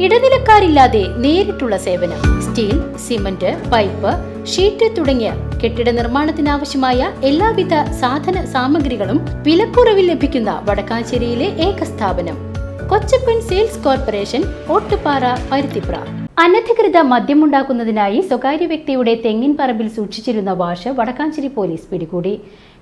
ഇടനിലക്കാരില്ലാതെ നേരിട്ടുള്ള സേവനം steel cement pipe sheet തുടങ്ങിയ കെട്ടിട നിർമ്മാണത്തിനാവശ്യമായ എല്ലാവിധ സാധന സാമഗ്രികളും വിലക്കുറവിൽ ലഭിക്കുന്ന വടക്കാഞ്ചേരിയിലെ ഏക സ്ഥാപനം കൊച്ചപ്പൻ സെയിൽസ് കോർപ്പറേഷൻ ഓട്ടുപാറ പരുത്തിപ്ര. അനധികൃത മദ്യമുണ്ടാക്കുന്നതിനായി സ്വകാര്യ വ്യക്തിയുടെ തെങ്ങിൻ പറമ്പിൽ സൂക്ഷിച്ചിരുന്ന വാഷ് വടക്കാഞ്ചേരി പോലീസ് പിടികൂടി.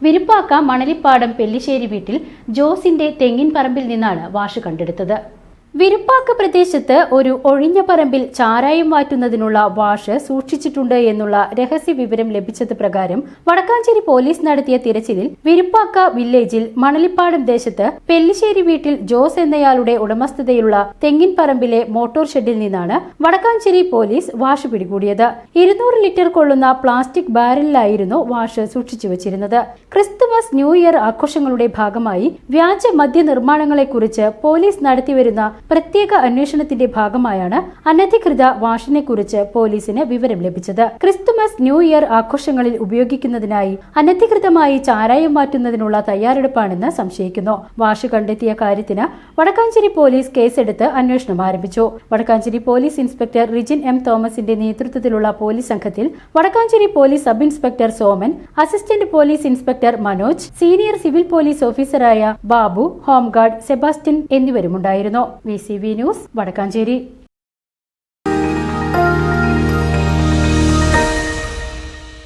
വിരുപ്പാക്ക മണലിപ്പാടം പെല്ലിശ്ശേരി വീട്ടിൽ ജോസിന്റെ തെങ്ങിൻ പറമ്പിൽ നിന്നാണ് വാഷ് കണ്ടെടുത്തത്. വിരുപ്പാക്ക പ്രദേശത്ത് ഒരു ഒഴിഞ്ഞ പറമ്പിൽ ചാരായം മാറ്റുന്നതിനുള്ള വാഷ് സൂക്ഷിച്ചിട്ടുണ്ട് എന്നുള്ള രഹസ്യ വിവരം ലഭിച്ചത് പ്രകാരം വടക്കാഞ്ചേരി പോലീസ് നടത്തിയ തിരച്ചിലിൽ വിരുപ്പാക്ക വില്ലേജിൽ മണലിപ്പാടം ദേശത്ത് പെല്ലിശ്ശേരി വീട്ടിൽ ജോസ് എന്നയാളുടെ ഉടമസ്ഥതയിലുള്ള തെങ്ങിൻ പറമ്പിലെ മോട്ടോർ ഷെഡിൽ നിന്നാണ് വടക്കാഞ്ചേരി പോലീസ് വാഷ് പിടികൂടിയത്. ഇരുന്നൂറ് ലിറ്റർ കൊള്ളുന്ന പ്ലാസ്റ്റിക് ബാരലിലായിരുന്നു വാഷ് സൂക്ഷിച്ചു വച്ചിരുന്നത്. ക്രിസ്തുമസ് ന്യൂ ഇയർ ആഘോഷങ്ങളുടെ ഭാഗമായി വ്യാജ മദ്യ നിർമ്മാണങ്ങളെക്കുറിച്ച് പോലീസ് നടത്തിവരുന്ന പ്രത്യേക അന്വേഷണത്തിന്റെ ഭാഗമായാണ് അനധികൃത വാഷിനെക്കുറിച്ച് പോലീസിന് വിവരം ലഭിച്ചത്. ക്രിസ്തുമസ് ന്യൂ ഇയർ ആഘോഷങ്ങളിൽ ഉപയോഗിക്കുന്നതിനായി അനധികൃതമായി ചാരായം മാറ്റുന്നതിനുള്ള തയ്യാറെടുപ്പാണെന്ന് സംശയിക്കുന്നു. വാഷ് കണ്ടെത്തിയ കാര്യത്തിന് വടക്കാഞ്ചേരി പോലീസ് കേസെടുത്ത് അന്വേഷണം ആരംഭിച്ചു. Vadakkanchery police inspector Rijin M തോമസിന്റെ നേതൃത്വത്തിലുള്ള പോലീസ് സംഘത്തിൽ Vadakkanchery police sub inspector Soman assistant police inspector Manoj senior civil police ഓഫീസറായ ബാബു ഹോംഗാർഡ് സെബാസ്റ്റ്യൻ എന്നിവരുമുണ്ടായിരുന്നു. വി. ന്യൂസ് വടക്കാഞ്ചേരി